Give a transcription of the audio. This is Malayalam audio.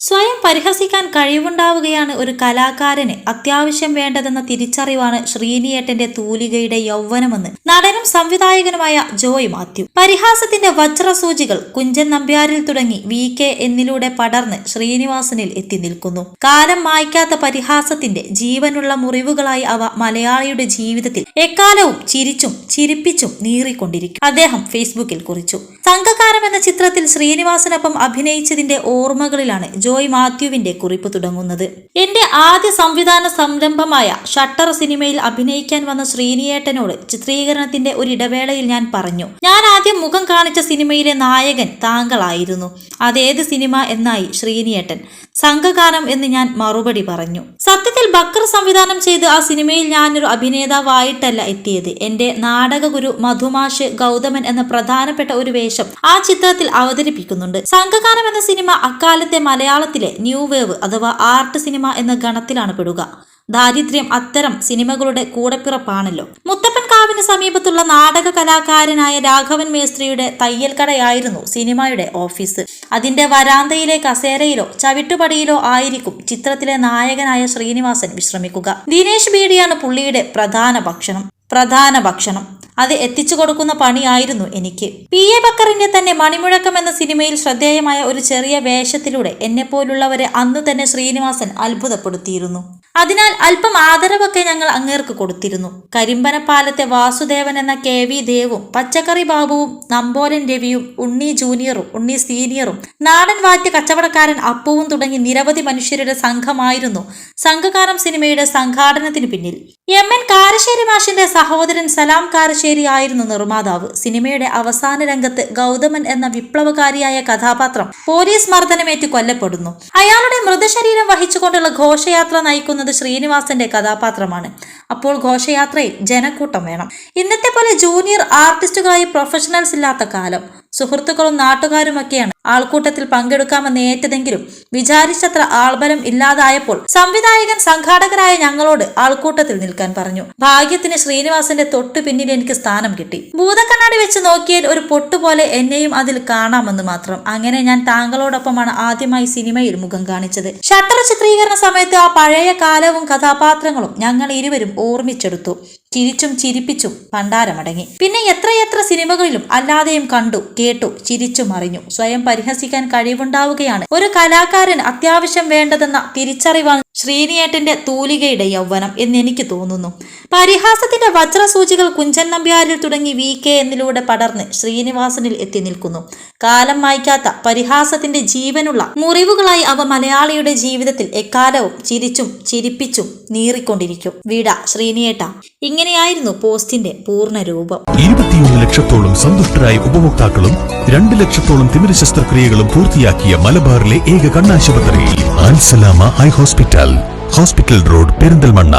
സ്വയം പരിഹസിക്കാൻ കഴിവുണ്ടാവുകയാണ് ഒരു കലാകാരന് അത്യാവശ്യം വേണ്ടതെന്ന തിരിച്ചറിവാണ് ശ്രീനിയേട്ടന്റെ തൂലികയുടെ യൗവനമെന്ന് നടനും സംവിധായകനുമായ ജോയ് മാത്യു. പരിഹാസത്തിന്റെ വജ്രസൂചികൾ കുഞ്ചൻ നമ്പ്യാരിൽ തുടങ്ങി വി കെ എന്നിലൂടെ പടർന്ന് ശ്രീനിവാസനിൽ എത്തി നിൽക്കുന്നു. കാലം മായ്ക്കാത്ത പരിഹാസത്തിന്റെ ജീവനുള്ള മുറിവുകളായി അവ മലയാളിയുടെ ജീവിതത്തിൽ എക്കാലവും ചിരിച്ചും ചിരിപ്പിച്ചും നീറിക്കൊണ്ടിരിക്കും. അദ്ദേഹം ഫേസ്ബുക്കിൽ കുറിച്ചു. സംഘകാരം എന്ന ചിത്രത്തിൽ ശ്രീനിവാസനൊപ്പം അഭിനയിച്ചതിന്റെ ഓർമ്മകളിലാണ് ജോയ് മാത്യുവിന്റെ കുറിപ്പ് തുടങ്ങുന്നത്. എന്റെ ആദ്യ സംവിധാന സംരംഭമായ ഷട്ടർ സിനിമയിൽ അഭിനയിക്കാൻ വന്ന ശ്രീനിയേട്ടനോട് ചിത്രീകരണത്തിന്റെ ഒരു ഇടവേളയിൽ ഞാൻ പറഞ്ഞു ഞാൻ ആദ്യം മുഖം കാണിച്ച സിനിമയിലെ നായകൻ താങ്കളായിരുന്നു. അതേത് സിനിമ എന്നായി ശ്രീനിയേട്ടൻ. സംഘകാലം എന്ന് ഞാൻ മറുപടി പറഞ്ഞു. സത്യത്തിൽ ബക്കർ സംവിധാനം ചെയ്ത് ആ സിനിമയിൽ ഞാനൊരു അഭിനേതാവായിട്ടല്ല എത്തിയത്. എന്റെ നാടകഗുരു മധുമാഷ് ഗൗതമൻ എന്ന പ്രധാനപ്പെട്ട ഒരു വേഷം ആ ചിത്രത്തിൽ അവതരിപ്പിക്കുന്നുണ്ട്. സംഘകാലം എന്ന സിനിമ അക്കാലത്തെ മലയാളത്തിലെ ന്യൂ വേവ് അഥവാ ആർട്ട് സിനിമ എന്ന ഗണത്തിലാണ് പെടുക. ദാരിദ്ര്യം അത്തരം സിനിമകളുടെ കൂടപ്പിറപ്പാണല്ലോ. മുത്തപ്പൻകാവിന് സമീപത്തുള്ള നാടക കലാകാരനായ രാഘവൻ മേസ്ത്രിയുടെ തയ്യൽ കടയായിരുന്നു സിനിമയുടെ ഓഫീസ്. അതിന്റെ വരാന്തയിലെ കസേരയിലോ ചവിട്ടുപടിയിലോ ആയിരിക്കും ചിത്രത്തിലെ നായകനായ ശ്രീനിവാസൻ വിശ്രമിക്കുക. ദിനേശ് ബീഡിയാണ് പുള്ളിയുടെ പ്രധാന ഭക്ഷണം. പ്രധാന ഭക്ഷണം. അത് എത്തിച്ചു കൊടുക്കുന്ന പണിയായിരുന്നു എനിക്ക്. പി. എ. ബക്കറിന്റെ തന്നെ മണിമുഴക്കം എന്ന സിനിമയിൽ ശ്രദ്ധേയമായ ഒരു ചെറിയ വേഷത്തിലൂടെ എന്നെപ്പോലുള്ളവരെ അന്നു തന്നെ ശ്രീനിവാസൻ അത്ഭുതപ്പെടുത്തിയിരുന്നു. അതിനാൽ അല്പം ആദരവൊക്കെ ഞങ്ങൾ അങ്ങേർക്ക് കൊടുത്തിരുന്നു. കരിമ്പനപ്പാലത്തെ വാസുദേവൻ എന്ന കെ വി ദേവും പച്ചക്കറി ബാബുവും നമ്പോലൻ രവിയും ഉണ്ണി ജൂനിയറും ഉണ്ണി സീനിയറും നാടൻ വാറ്റ് കച്ചവടക്കാരൻ അപ്പുവും തുടങ്ങി നിരവധി മനുഷ്യരുടെ സംഘമായിരുന്നു സംഘകാരം സിനിമയുടെ സംഘാടനത്തിന് പിന്നിൽ. എം എൻ കാരശ്ശേരി മാഷിന്റെ സഹോദരൻ സലാം കാരശ്ശേരി ആയിരുന്നു നിർമ്മാതാവ്. സിനിമയുടെ അവസാന രംഗത്ത് ഗൗതമൻ എന്ന വിപ്ലവകാരിയായ കഥാപാത്രം പോലീസ് മർദ്ദനമേറ്റ് കൊല്ലപ്പെടുന്നു. അയാളുടെ മൃതശരീരം വഹിച്ചുകൊണ്ടുള്ള ഘോഷയാത്ര നയിക്കുന്നത് ശ്രീനിവാസന്റെ കഥാപാത്രമാണ്. അപ്പോൾ ഘോഷയാത്രയിൽ ജനക്കൂട്ടം വേണം. ഇന്നത്തെ പോലെ ജൂനിയർ ആർട്ടിസ്റ്റുകളായി പ്രൊഫഷണൽസ് ഇല്ലാത്ത കാലം. സുഹൃത്തുക്കളും നാട്ടുകാരുമൊക്കെയാണ് ആൾക്കൂട്ടത്തിൽ പങ്കെടുക്കാമെന്ന് ഏറ്റതെങ്കിലും വിചാരിച്ചത്ര ആൾബലം ഇല്ലാതായപ്പോൾ സംവിധായകൻ സംഘാടകരായ ഞങ്ങളോട് ആൾക്കൂട്ടത്തിൽ നിൽക്കാൻ പറഞ്ഞു. ഭാഗ്യത്തിന് ശ്രീനിവാസന്റെ തൊട്ടു പിന്നിൽ എനിക്ക് സ്ഥാനം കിട്ടി. ഭൂതക്കണ്ണാടി വെച്ച് നോക്കിയാൽ ഒരു പൊട്ടുപോലെ എന്നെയും അതിൽ കാണാമെന്ന് മാത്രം. അങ്ങനെ ഞാൻ താങ്കളോടൊപ്പമാണ് ആദ്യമായി സിനിമയിൽ മുഖം കാണിച്ചത്. ഷട്ടർ ചിത്രീകരണ സമയത്ത് ആ പഴയ കാലവും കഥാപാത്രങ്ങളും ഞങ്ങൾ ഇരുവരും ഓർമ്മിച്ചെടുത്തു. ചിരിച്ചും ചിരിപ്പിച്ചും പണ്ടാരമടങ്ങി പിന്നെ എത്രയെത്ര സിനിമകളിലും അല്ലാതെയും കണ്ടു കേട്ടു ചിരിച്ചും അറിഞ്ഞു. സ്വയം പരിഹസിക്കാൻ കഴിവുണ്ടാവുകയാണ്. ഒരു കലാകാരൻ അത്യാവശ്യം വേണ്ടതെന്ന തിരിച്ചറിവാണ് ശ്രീനിയേട്ടന്റെ തൂലികയുടെ യൗവനം എന്ന് എനിക്ക് തോന്നുന്നു. പരിഹാസത്തിന്റെ വജ്രസൂചികൾ കുഞ്ചൻ നമ്പ്യാരിൽ തുടങ്ങി വി കെ എന്നിലൂടെ പടർന്ന് ശ്രീനിവാസനിൽ എത്തി നിൽക്കുന്നു. കാലം മായ്ക്കാത്ത പരിഹാസത്തിന്റെ ജീവനുള്ള മുറിവുകളായി അവ മലയാളിയുടെ ജീവിതത്തിൽ എക്കാലവും ചിരിച്ചും ചിരിപ്പിച്ചും നീറിക്കൊണ്ടിരിക്കും. വീട ശ്രീനിയേട്ട ഇങ്ങനെയായിരുന്നു പോസ്റ്റിന്റെ പൂർണ രൂപം ഇരുപത്തിയൊന്ന് ലക്ഷത്തോളം സന്തുഷ്ടരായ ഉപഭോക്താക്കളും രണ്ട് ലക്ഷത്തോളം തിമിര ശസ്ത്രക്രിയകളും പൂർത്തിയാക്കിയ മലബാറിലെ ഏക കണ്ണാശുപത്രി ഹോസ്പിറ്റൽ ഹോസ്പിറ്റൽ റോഡ് പെരിന്തൽമണ്ണ.